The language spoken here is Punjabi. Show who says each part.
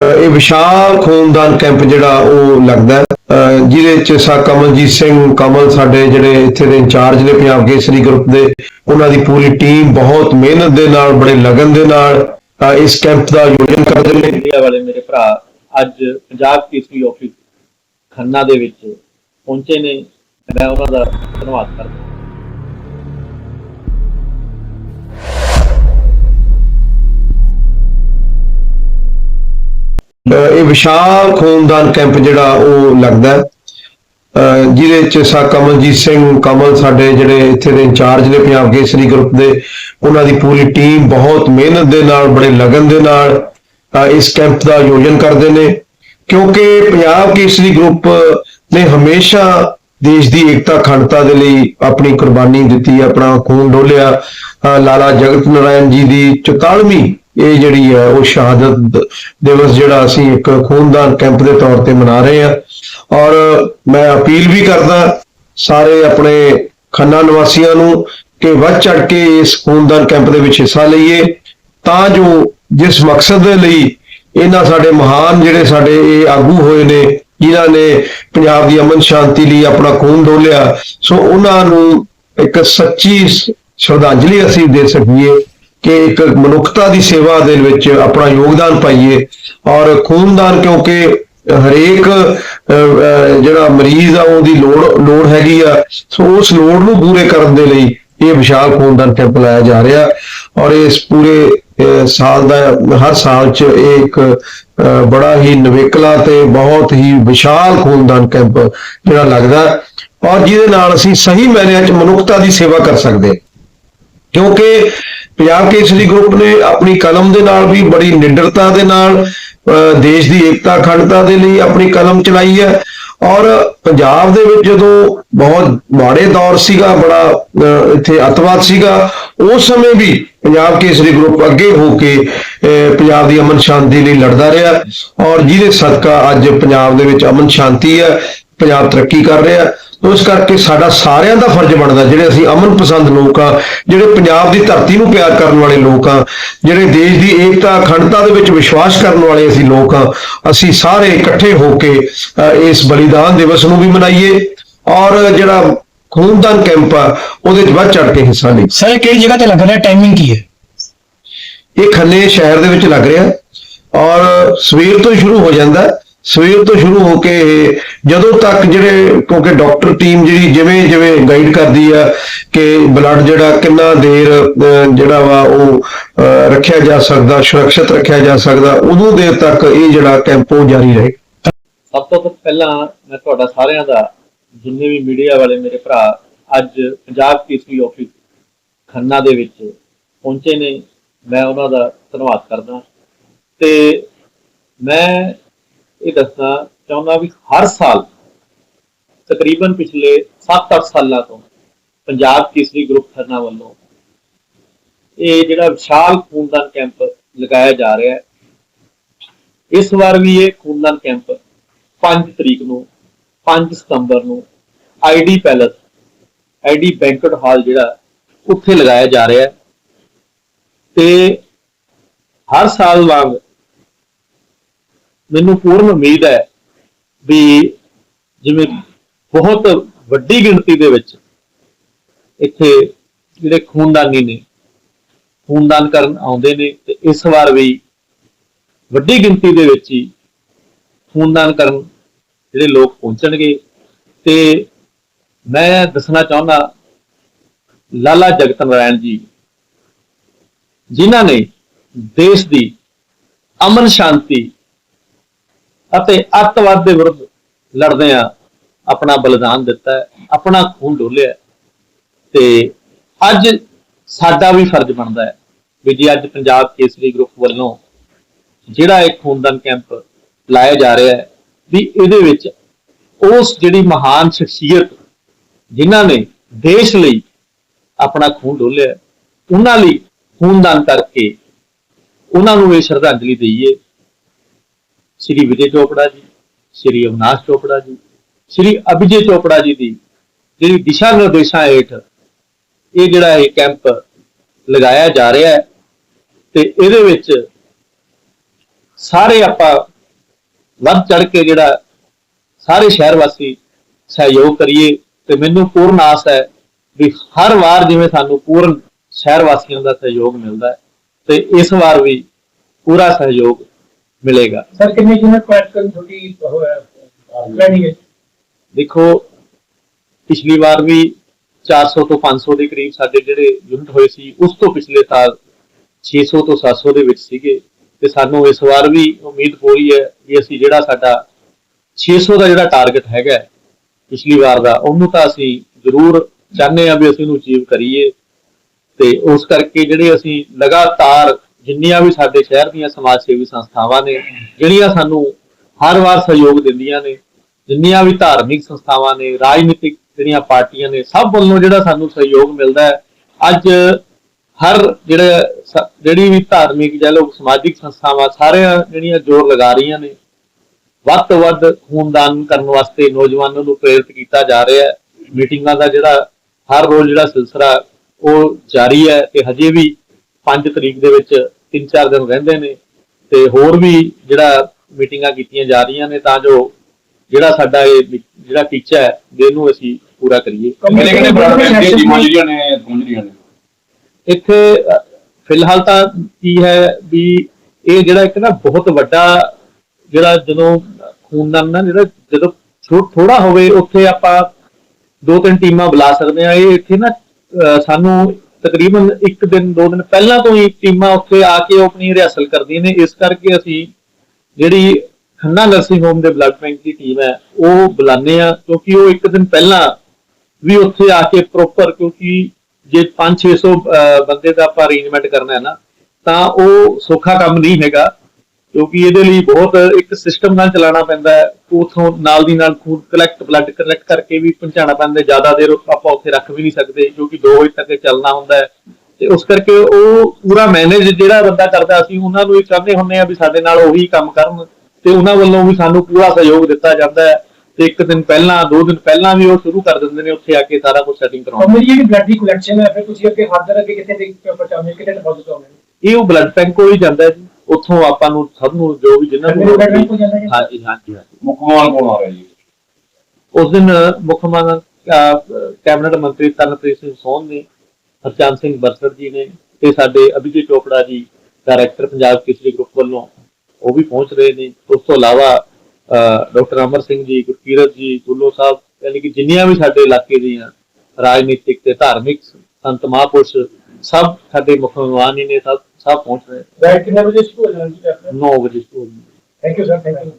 Speaker 1: ਇਹ ਵਿਸ਼ਾਲ ਖੂਨਦਾਨ ਕੈਂਪ ਜਿਹੜਾ ਉਹ ਲੱਗਦਾ ਜਿਹਦੇ ਚ ਸਾ ਕਮਲਜੀਤ ਸਿੰਘ, ਕਮਲ ਸਾਡੇ ਜਿਹੜੇ ਇੱਥੇ ਦੇ ਇੰਚਾਰਜ ਨੇ, ਪੰਜਾਬ ਕੇਸਰੀ ਗਰੁੱਪ ਦੇ, ਉਹਨਾਂ ਦੀ ਪੂਰੀ ਟੀਮ ਬਹੁਤ ਮਿਹਨਤ ਦੇ ਨਾਲ, ਬੜੇ ਲਗਨ ਦੇ ਨਾਲ ਇਸ ਕੈਂਪ ਦਾ ਆਯੋਜਨ ਕਰਦੇ ਨੇ।
Speaker 2: ਮੀਡੀਆ ਵਾਲੇ ਮੇਰੇ ਭਰਾ, ਅੱਜ ਪੰਜਾਬ ਕੇਸਰੀ ਆਫਿਸ ਖੰਨਾ ਦੇ ਵਿੱਚ ਪਹੁੰਚੇ ਨੇ। ਮੈਂ ਉਹਨਾਂ ਦਾ ਧੰਨਵਾਦ ਕਰਦਾ
Speaker 1: ਇਹ ਵਿਸ਼ਾਲ ਖੂਨਦਾਨ ਕੈਂਪ ਜਿਹੜਾ ਉਹ ਲੱਗਦਾ ਹੈ, ਅਹ ਜਿਹਦੇ ਚ ਸਾ ਕਮਲਜੀਤ ਸਿੰਘ ਕਮਲ ਸਾਡੇ ਜਿਹੜੇ ਇੱਥੇ ਦੇ ਇੰਚਾਰਜ ਨੇ ਪੰਜਾਬ ਕੇਸਰੀ ਗਰੁੱਪ ਦੇ ਉਹਨਾਂ ਦੀ ਪੂਰੀ ਟੀਮ ਬਹੁਤ ਮਿਹਨਤ ਦੇ ਨਾਲ ਬੜੇ ਲਗਨ ਦੇ ਨਾਲ ਇਸ ਕੈਂਪ ਦਾ ਆਯੋਜਨ ਕਰਦੇ ਨੇ। ਕਿਉਂਕਿ ਪੰਜਾਬ ਕੇਸਰੀ ਗਰੁੱਪ ਨੇ ਹਮੇਸ਼ਾ ਦੇਸ਼ ਦੀ ਏਕਤਾ ਅਖੰਡਤਾ ਦੇ ਲਈ ਆਪਣੀ ਕੁਰਬਾਨੀ ਦਿੱਤੀ ਆਪਣਾ ਖੂਨ ਡੋਲਿਆ। ਅਹ ਲਾਲਾ ਜਗਤ ਨਾਰਾਇਣ ਜੀ ਦੀ 44ਵੀਂ ਇਹ ਜਿਹੜੀ ਹੈ ਉਹ ਸ਼ਹਾਦਤ ਦਿਵਸ ਜਿਹੜਾ ਅਸੀਂ ਇੱਕ ਖੂਨਦਾਨ ਕੈਂਪ ਦੇ ਤੌਰ ਤੇ ਮਨਾ ਰਹੇ ਹਾਂ। ਔਰ ਮੈਂ ਅਪੀਲ ਵੀ ਕਰਦਾ ਸਾਰੇ ਆਪਣੇ ਖੰਨਾ ਨਿਵਾਸੀਆਂ ਨੂੰ ਕਿ ਵੱਧ ਚੜ ਕੇ ਇਸ ਖੂਨਦਾਨ ਕੈਂਪ ਦੇ ਵਿੱਚ ਹਿੱਸਾ ਲਈਏ। ਤਾਂ ਜੋ ਜਿਸ ਮਕਸਦ ਦੇ ਲਈ ਇਹਨਾਂ ਸਾਡੇ ਮਹਾਨ ਜਿਹੜੇ ਸਾਡੇ ਇਹ ਆਗੂ ਹੋਏ ਨੇ, ਜਿਨ੍ਹਾਂ ਨੇ ਪੰਜਾਬ ਦੀ ਅਮਨ ਸ਼ਾਂਤੀ ਲਈ ਆਪਣਾ ਖੂਨ ਡੋਲਿਆ, ਸੋ ਉਹਨਾਂ ਨੂੰ ਇੱਕ ਸੱਚੀ ਸ਼ਰਧਾਂਜਲੀ ਅਸੀਂ ਦੇ ਸਕੀਏ। ਕਿ ਇੱਕ ਮਨੁੱਖਤਾ ਦੀ ਸੇਵਾ ਦੇ ਵਿੱਚ ਆਪਣਾ ਯੋਗਦਾਨ ਪਾਈਏ ਔਰ ਖੂਨਦਾਨ ਕਿਉਂਕਿ ਹਰੇਕ ਜਿਹੜਾ ਮਰੀਜ਼ ਆ, ਉਹਦੀ ਲੋੜ ਲੋੜ ਹੈਗੀ ਆ। ਸੋ ਉਸ ਲੋੜ ਨੂੰ ਪੂਰੇ ਕਰਨ ਦੇ ਲਈ ਇਹ ਵਿਸ਼ਾਲ ਖੂਨਦਾਨ ਕੈਂਪ ਲਾਇਆ ਜਾ ਰਿਹਾ ਔਰ ਇਸ ਪੂਰੇ ਸਾਲ ਦਾ, ਹਰ ਸਾਲ ਚ ਇਹ ਇੱਕ ਬੜਾ ਹੀ ਨਵੇਕਲਾ ਤੇ ਬਹੁਤ ਹੀ ਵਿਸ਼ਾਲ ਖੂਨਦਾਨ ਕੈਂਪ ਜਿਹੜਾ ਲੱਗਦਾ ਔਰ ਜਿਹਦੇ ਨਾਲ ਅਸੀਂ ਸਹੀ ਮਾਇਨਿਆਂ ਚ ਮਨੁੱਖਤਾ ਦੀ ਸੇਵਾ ਕਰ ਸਕਦੇ ਹਾਂ। ਕਿਉਂਕਿ ਪੰਜਾਬ ਕੇਸਰੀ ਗਰੁੱਪ ਨੇ ਆਪਣੀ ਕਲਮ ਦੇ ਨਾਲ ਵੀ ਬੜੀ ਨਿਡਰਤਾ ਦੇ ਨਾਲ ਅਹ, ਦੇਸ਼ ਦੀ ਏਕਤਾ ਅਖੰਡਤਾ ਦੇ ਲਈ ਆਪਣੀ ਕਲਮ ਚਲਾਈ ਹੈ। ਔਰ ਪੰਜਾਬ ਦੇ ਵਿੱਚ ਜਦੋਂ ਬਹੁਤ ਮਾੜੇ ਦੌਰ ਸੀਗਾ ਬੜਾ ਅਹ, ਇੱਥੇ ਅਤਵਾਦ ਸੀਗਾ ਉਸ ਸਮੇਂ ਵੀ ਪੰਜਾਬ ਕੇਸਰੀ ਗਰੁੱਪ ਅੱਗੇ ਹੋ ਕੇ ਅਹ, ਪੰਜਾਬ ਦੀ ਅਮਨ ਸ਼ਾਂਤੀ ਲਈ ਲੜਦਾ ਰਿਹਾ। ਔਰ ਜਿਹਦੇ ਸਦਕਾ ਅੱਜ ਪੰਜਾਬ ਦੇ ਵਿੱਚ ਅਮਨ ਸ਼ਾਂਤੀ ਹੈ ਪੰਜਾਬ ਤਰੱਕੀ ਕਰ ਰਿਹਾ ਹੈ। ਉਸ ਕਰਕੇ ਸਾਡਾ ਸਾਰਿਆਂ ਦਾ ਫਰਜ਼ ਬਣਦਾ ਜਿਹੜੇ ਅਸੀਂ ਅਮਨ ਪਸੰਦ ਲੋਕ ਆ ਜਿਹੜੇ ਪੰਜਾਬ ਦੀ ਧਰਤੀ ਨੂੰ ਪਿਆਰ ਕਰਨ ਵਾਲੇ ਲੋਕ ਆ ਜਿਹੜੇ ਦੇਸ਼ ਦੀ ਏਕਤਾ ਅਖੰਡਤਾ ਦੇ ਵਿੱਚ ਵਿਸ਼ਵਾਸ ਕਰਨ ਵਾਲੇ ਅਸੀਂ ਲੋਕ ਆ ਅਸੀਂ ਸਾਰੇ ਇਕੱਠੇ ਹੋ ਕੇ ਇਸ ਬਲੀਦਾਨ ਦਿਵਸ ਨੂੰ ਵੀ ਮਨਾਈਏ ਔਰ ਜਿਹੜਾ ਖੂਨਦਾਨ ਕੈਂਪ ਆ ਉਹਦੇ ਵਿੱਚ ਵੱਧ ਚੜ ਕੇ ਹਿੱਸਾ ਲਈ
Speaker 3: ਸਰ ਕਿਹੜੀ ਜਗ੍ਹਾ ਤੇ ਲੱਗ ਰਿਹਾ ਟਾਈਮਿੰਗ ਕੀ ਹੈ
Speaker 1: ਇਹ ਖੰਨੇ ਸ਼ਹਿਰ ਦੇ ਵਿੱਚ ਲੱਗ ਰਿਹਾ ਔਰ ਸਵੇਰ ਤੋਂ ਹੀ ਸ਼ੁਰੂ ਹੋ ਜਾਂਦਾ ਹੈ। ਸਵੇਰ ਤੋਂ ਸ਼ੁਰੂ ਹੋ ਕੇ ਇਹ ਜਦੋਂ ਤੱਕ ਜਿਹੜੇ, ਕਿਉਂਕਿ ਡਾਕਟਰ ਟੀਮ ਜਿਹੜੀ ਜਿਵੇਂ ਜਿਵੇਂ ਗਾਈਡ ਕਰਦੀ ਆ ਕਿ ਬਲੱਡ ਜਿਹੜਾ ਕਿੰਨਾ ਦੇਰ ਜਿਹੜਾ ਵਾ ਉਹ ਰੱਖਿਆ ਜਾ ਸਕਦਾ, ਸੁਰੱਖਿਅਤ ਰੱਖਿਆ ਜਾ ਸਕਦਾ, ਉਦੋਂ ਦੇਰ ਤੱਕ ਇਹ ਜਿਹੜਾ ਕੈਂਪ ਜਾਰੀ ਰਹੇ।
Speaker 2: ਸਭ ਤੋਂ ਪਹਿਲਾਂ ਮੈਂ ਤੁਹਾਡਾ ਸਾਰਿਆਂ ਦਾ, ਜਿੰਨੇ ਵੀ ਮੀਡੀਆ ਵਾਲੇ ਮੇਰੇ ਭਰਾ, ਅੱਜ ਪੰਜਾਬ ਕੇਸਰੀ ਆਫਿਸ ਖੰਨਾ ਦੇ ਵਿੱਚ ਪਹੁੰਚੇ ਨੇ, ਮੈਂ ਉਹਨਾਂ ਦਾ ਧੰਨਵਾਦ ਕਰਦਾ। ਤੇ ਮੈਂ ਇਹ ਦੱਸਣਾ ਚਾਹੁੰਦਾ ਵੀ ਹਰ ਸਾਲ ਤਕਰੀਬਨ ਪਿਛਲੇ 7-8 ਸਾਲਾਂ ਤੋਂ ਪੰਜਾਬ ਕੇਸਰੀ ਗਰੁੱਪ ਖੰਨਾ ਵੱਲੋਂ ਇਹ ਜਿਹੜਾ ਵਿਸ਼ਾਲ ਖੂਨਦਾਨ ਕੈਂਪ ਲਗਾਇਆ ਜਾ ਰਿਹਾ ਹੈ, ਇਸ ਵਾਰ ਵੀ ਇਹ ਖੂਨਦਾਨ ਕੈਂਪ 5 ਤਰੀਕ ਨੂੰ 5 ਸਤੰਬਰ ਨੂੰ ID palace ID banquet hall ਜਿਹੜਾ ਉੱਥੇ ਲਗਾਇਆ ਜਾ ਰਿਹਾ ਹੈ ਤੇ ਹਰ ਸਾਲ ਵਾਂਗ ਮੈਨੂੰ ਪੂਰਨ ਉਮੀਦ ਹੈ ਵੀ ਜਿਵੇਂ ਬਹੁਤ ਵੱਡੀ ਗਿਣਤੀ ਦੇ ਵਿੱਚ ਇੱਥੇ ਜਿਹੜੇ ਖੂਨਦਾਨੀ ਨੇ, ਖੂਨਦਾਨ ਕਰਨ ਆਉਂਦੇ ਨੇ ਤੇ ਇਸ ਵਾਰ ਵੀ ਵੱਡੀ ਗਿਣਤੀ ਦੇ ਵਿੱਚ ਹੀ ਖੂਨਦਾਨ ਕਰਨ ਜਿਹੜੇ ਲੋਕ ਪਹੁੰਚਣਗੇ ਤੇ ਮੈਂ ਦੱਸਣਾ ਚਾਹੁੰਦਾ ਲਾਲਾ ਜਗਤ ਨਾਰਾਇਣ ਜੀ, ਜਿਨ੍ਹਾਂ ਨੇ ਦੇਸ਼ ਦੀ ਅਮਨ ਸ਼ਾਂਤੀ ਅਤੇ ਅੱਤਵਾਦ ਦੇ ਵਿਰੁੱਧ ਲੜਦਿਆਂ ਆਪਣਾ ਬਲੀਦਾਨ ਦਿੱਤਾ ਆਪਣਾ ਖੂਨ ਡੋਲਿਆ ਹੈ। ਤੇ ਅੱਜ ਸਾਡਾ ਵੀ ਫਰਜ਼ ਬਣਦਾ ਹੈ ਵੀ ਜੇ ਅੱਜ ਪੰਜਾਬ ਕੇਸਰੀ ਗਰੁੱਪ ਵੱਲੋਂ ਜਿਹੜਾ ਇਹ ਖੂਨਦਾਨ ਕੈਂਪ ਲਾਇਆ ਜਾ ਰਿਹਾ ਹੈ, ਵੀ ਇਹਦੇ ਵਿੱਚ ਉਸ ਜਿਹੜੀ ਮਹਾਨ ਸ਼ਖਸੀਅਤ ਜਿਨ੍ਹਾਂ ਨੇ ਦੇਸ਼ ਲਈ ਆਪਣਾ ਖੂਨ ਡੋਲਿਆ ਉਹਨਾਂ ਲਈ ਖੂਨਦਾਨ ਕਰਕੇ ਉਹਨਾਂ ਨੂੰ ਇਹ ਸ਼ਰਧਾਂਜਲੀ ਦਈਏ ਸ਼੍ਰੀ ਵਿਜੇ ਚੋਪੜਾ ਜੀ, ਸ਼੍ਰੀ ਅਵਨਾਸ਼ ਚੋਪੜਾ ਜੀ, ਸ਼੍ਰੀ ਅਭਿਜੇ ਚੋਪੜਾ ਜੀ ਦੀ ਜਿਹੜੀ ਦਿਸ਼ਾ ਨਿਰਦੇਸ਼ਾਂ ਹੇਠ ਇਹ ਜਿਹੜਾ ਇਹ ਕੈਂਪ ਲਗਾਇਆ ਜਾ ਰਿਹਾ ਹੈ ਤੇ ਇਹਦੇ ਵਿੱਚ ਸਾਰੇ ਆਪਾਂ ਵੱਧ ਚੜ ਕੇ ਜਿਹੜਾ ਸਾਰੇ ਸ਼ਹਿਰ ਵਾਸੀ ਸਹਿਯੋਗ ਕਰੀਏ ਤੇ ਮੈਨੂੰ ਪੂਰਨ ਆਸ ਹੈ ਵੀ ਹਰ ਵਾਰ ਜਿਵੇਂ ਸਾਨੂੰ ਪੂਰਨ ਸ਼ਹਿਰ ਵਾਸੀਆਂ ਦਾ ਸਹਿਯੋਗ ਮਿਲਦਾ ਹੈ ਤੇ ਇਸ ਵਾਰ ਵੀ ਪੂਰਾ ਸਹਿਯੋਗ ਮਿਲੇਗਾ।
Speaker 3: ਸਰ ਕਿੰਨੇ ਯੂਨਿਟ ਕੁਐਟ ਕਰਨ ਤੁਹਾਡੀ ਪਲੈਨਿੰਗ ਹੈ
Speaker 2: ਦੇਖੋ ਪਿਛਲੀ ਵਾਰ ਵੀ 400 ਤੋਂ 500 ਦੇ ਕਰੀਬ ਸਾਡੇ ਜਿਹੜੇ ਯੂਨਿਟ ਹੋਏ ਸੀ ਉਸ ਤੋਂ ਪਿਛਲੇ ਸਾਲ 600 ਤੋਂ 700 ਦੇ ਵਿੱਚ ਸੀਗੇ। ਤੇ ਸਾਨੂੰ ਇਸ ਵਾਰ ਵੀ ਉਮੀਦ ਪੂਰੀ ਹੈ ਕਿ ਅਸੀਂ ਜਿਹੜਾ ਸਾਡਾ 600 ਦਾ ਜਿਹੜਾ ਟਾਰਗੇਟ ਹੈਗਾ ਹੈ, ਪਿਛਲੀ ਵਾਰ ਦਾ ਉਹਨੂੰ ਤਾਂ ਅਸੀਂ ਜ਼ਰੂਰ ਚਾਹੁੰਦੇ ਹਾਂ ਵੀ ਅਸੀਂ ਉਹਨੂੰ ਅਚੀਵ ਕਰੀਏ। ਤੇ ਉਸ ਕਰਕੇ ਜਿਹੜੇ ਅਸੀਂ ਲਗਾਤਾਰ ਜਿੰਨੀਆਂ ਵੀ ਸਾਡੇ ਸ਼ਹਿਰ ਦੀਆਂ ਸਮਾਜ ਸੇਵੀ ਸੰਸਥਾਵਾਂ ਨੇ, ਜਿਹੜੀਆਂ ਸਾਨੂੰ ਹਰ ਵਾਰ ਸਹਿਯੋਗ ਦਿੰਦੀਆਂ ਨੇ, ਜਿੰਨੀਆਂ ਵੀ ਧਾਰਮਿਕ ਸੰਸਥਾਵਾਂ ਨੇ, ਰਾਜਨੀਤਿਕ ਜਿਹੜੀਆਂ ਪਾਰਟੀਆਂ ਨੇ, ਸਭ ਵੱਲੋਂ ਜਿਹੜਾ ਸਾਨੂੰ ਸਹਿਯੋਗ ਮਿਲਦਾ ਹੈ। ਅੱਜ ਹਰ ਜਿਹੜਾ ਜਿਹੜੀ ਵੀ ਧਾਰਮਿਕ ਜਾਂ ਲੋਕ ਸਮਾਜਿਕ ਸੰਸਥਾਵਾਂ ਸਾਰੀਆਂ ਜਿਹੜੀਆਂ ਜ਼ੋਰ ਲਗਾ ਰਹੀਆਂ ਨੇ, ਵੱਧ ਤੋਂ ਵੱਧ ਖੂਨਦਾਨ ਕਰਨ ਵਾਸਤੇ ਨੌਜਵਾਨਾਂ ਨੂੰ ਪ੍ਰੇਰਿਤ ਕੀਤਾ ਜਾ ਰਿਹਾ ਹੈ। ਮੀਟਿੰਗਾਂ ਦਾ ਜਿਹੜਾ ਹਰ ਰੋਜ਼ ਜਿਹੜਾ ਸਿਲਸਿਲਾ ਉਹ ਜਾਰੀ ਹੈ ਤੇ ਹਜੇ ਵੀ 5 ਤਰੀਕ ਦੇ ਵਿੱਚ 3-4 ਦਿਨ ਰਹਿੰਦੇ ਨੇ ਤੇ ਹੋਰ ਵੀ ਜਿਹੜਾ ਮੀਟਿੰਗਾਂ ਕੀਤੀਆਂ ਜਾ ਰਹੀਆਂ ਨੇ ਤਾਂ ਜੋ ਜਿਹੜਾ ਸਾਡਾ ਇਹ ਜਿਹੜਾ ਟੀਚਾ ਹੈ ਇਹਨੂੰ ਅਸੀਂ ਪੂਰਾ ਕਰੀਏ।
Speaker 4: ਕਿਹੜੇ ਕਿਹੜੇ ਨੇ? ਨੇ
Speaker 2: ਇੱਥੇ ਫਿਲਹਾਲ ਤਾਂ ਕੀ ਹੈ ਵੀ ਇਹ ਜਿਹੜਾ ਇੱਕ ਨਾ ਬਹੁਤ ਵੱਡਾ ਜਿਹੜਾ ਜਦੋਂ ਖੂਨਦਾਨ ਨਾ ਜਿਹੜਾ ਜਦੋਂ ਥੋੜਾ ਹੋਵੇ ਉੱਥੇ ਆਪਾਂ ਦੋ ਤਿੰਨ ਟੀਮਾਂ ਬੁਲਾ ਸਕਦੇ ਆ ਇਹ ਇੱਥੇ ਨਾ ਸਾਨੂੰ ਤਕਰੀਬਨ ਇੱਕ ਦਿਨ, ਦੋ ਦਿਨ ਪਹਿਲਾਂ ਤੋਂ ਹੀ ਟੀਮਾਂ ਉੱਥੇ ਆ ਕੇ ਆਪਣੀ ਰਿਹਰਸਲ ਕਰਦੀਆਂ ਨੇ। ਇਸ ਕਰਕੇ ਅਸੀਂ ਜਿਹੜੀ ਖੰਨਾ ਨਰਸਿੰਗ ਹੋਮ ਦੇ ਬਲੱਡ ਬੈਂਕ ਦੀ ਟੀਮ ਹੈ, ਉਹ ਬੁਲਾਉਂਦੇ ਆ ਕਿਉਂਕਿ ਉਹ ਇੱਕ ਦਿਨ ਪਹਿਲਾਂ ਵੀ ਉੱਥੇ ਆ ਕੇ ਪ੍ਰੋਪਰ ਕਿਉਂਕਿ ਜੇ 5-600 ਬੰਦੇ ਦਾ ਆਪਾਂ ਅਰੇਂਜਮੈਂਟ ਕਰਨਾ ਹੈ ਨਾ, ਤਾਂ ਉਹ ਸੌਖਾ ਕੰਮ ਨਹੀਂ ਹੈਗਾ। ਕਿਉਂਕਿ ਇਹਦੇ ਲਈ ਬਹੁਤ ਇੱਕ ਸਿਸਟਮ ਨਾਲ ਚਲਾਉਣਾ ਪੈਂਦਾ ਹੈ। ਉਥੋਂ ਨਾਲ ਦੀ ਨਾਲ ਖੂਨ ਕਲੈਕਟ ਬਲੱਡ ਕਲੈਕਟ ਕਰਕੇ ਵੀ ਪਹੁੰਚਾਉਣਾ ਪੈਂਦਾ। ਜ਼ਿਆਦਾ ਦੇਰ ਆਪਾਂ ਉੱਥੇ ਰੱਖ ਵੀ ਨਹੀਂ ਸਕਦੇ ਕਿਉਂਕਿ 2 ਵਜੇ ਤੱਕ ਚੱਲਣਾ ਹੁੰਦਾ ਹੈ। ਤੇ ਉਸ ਕਰਕੇ ਉਹ ਪੂਰਾ ਮੈਨੇਜ ਜਿਹੜਾ ਬੰਦਾ ਕਰਦਾ ਅਸੀਂ ਉਹਨਾਂ ਨੂੰ ਹੀ ਚਾਹੁੰਦੇ ਹੁੰਦੇ ਆ ਵੀ ਸਾਡੇ ਨਾਲ ਉਹੀ ਕੰਮ ਕਰਨ ਤੇ ਉਹਨਾਂ ਵੱਲੋਂ ਵੀ ਸਾਨੂੰ ਪੂਰਾ ਸਹਿਯੋਗ ਦਿੱਤਾ ਜਾਂਦਾ ਹੈ। ਤੇ ਇੱਕ ਦਿਨ ਪਹਿਲਾਂ ਦੋ ਦਿਨ ਪਹਿਲਾਂ ਵੀ ਉਹ ਸ਼ੁਰੂ ਕਰ ਦਿੰਦੇ ਨੇ ਉੱਥੇ ਆ ਕੇ ਸਾਰਾ ਕੁਝ ਸੈਟਿੰਗ ਕਰਾਉਣ।
Speaker 3: ਮੇਰੀ ਜਿਹੜੀ ਬਲੱਡ ਦੀ ਕਲੈਕਸ਼ਨ ਹੈ ਫਿਰ ਤੁਸੀਂ ਅੱਗੇ ਹੱਦ ਅੱਗੇ ਕਿੱਥੇ ਦੇ ਪਹੁੰਚਾਉਂਦੇ ਕਿੱਥੇ ਡਿਪੋਜ਼ਿਟ ਹੋਣੇ
Speaker 2: ਇਹ ਉਹ ਬਲੱਡ ਬੈਂਕ ਕੋਲ ਹੀ ਜਾਂਦਾ ਹੈ ਜੀ। ਉੱਥੋਂ ਆਪਾਂ ਨੂੰ ਸਭ ਨੂੰ ਜੋ ਵੀ ਜਿੰਨਾ
Speaker 3: ਹੈ?
Speaker 2: ਹਾਂਜੀ ਹਾਂਜੀ ਹਾਂਜੀ।
Speaker 4: ਮੁੱਖ ਮਹਿਮਾਨ ਕੋਲ ਆ ਰਿਹਾ ਜੀ।
Speaker 2: ਉਸ ਦਿਨ ਮੁੱਖ ਕੈਬਨਿਟ ਮੰਤਰੀ ਤਰਨਪ੍ਰੀਤ ਸਿੰਘ ਸੋਹਨ ਨੇ ਹਰਚੰਦ ਸਿੰਘ ਬਰਸਰ ਜੀ ਨੇ ਤੇ ਸਾਡੇ ਅਭਿਜੀਤ ਚੋਪੜਾ ਜੀ ਡਾਇਰੈਕਟਰ ਪੰਜਾਬ ਕੇਸਰੀ ਗਰੁੱਪ ਵੱਲੋਂ ਉਹ ਵੀ ਪਹੁੰਚ ਰਹੇ ਨੇ। ਉਸ ਤੋਂ ਇਲਾਵਾ ਡਾਕਟਰ ਅਮਰ ਸਿੰਘ ਜੀ ਗੁਰਕੀਰਤ ਜੀ ਗੁੱਲੋ ਸਾਹਿਬ ਯਾਨੀ ਕਿ ਜਿੰਨੀਆਂ ਵੀ ਸਾਡੇ ਇਲਾਕੇ ਦੀਆਂ ਰਾਜਨੀਤਿਕ ਤੇ ਧਾਰਮਿਕ ਸੰਤ ਮਹਾਂਪੁਰਸ਼ ਸਭ ਸਾਡੇ ਮੁੱਖ ਮਹਿਮਾਨ ਹੀ ਨੇ ਸਭ ਸਭ ਪਹੁੰਚ ਰਹੇ
Speaker 3: ਰਾਈਟ ਕਿੰਨੇ ਵਜੇ ਸ਼ੁਰੂ ਹੋ ਜਾਣਾ ਜੀ
Speaker 2: 9 ਵਜੇ ਤੋਂ
Speaker 3: thank you sir thank you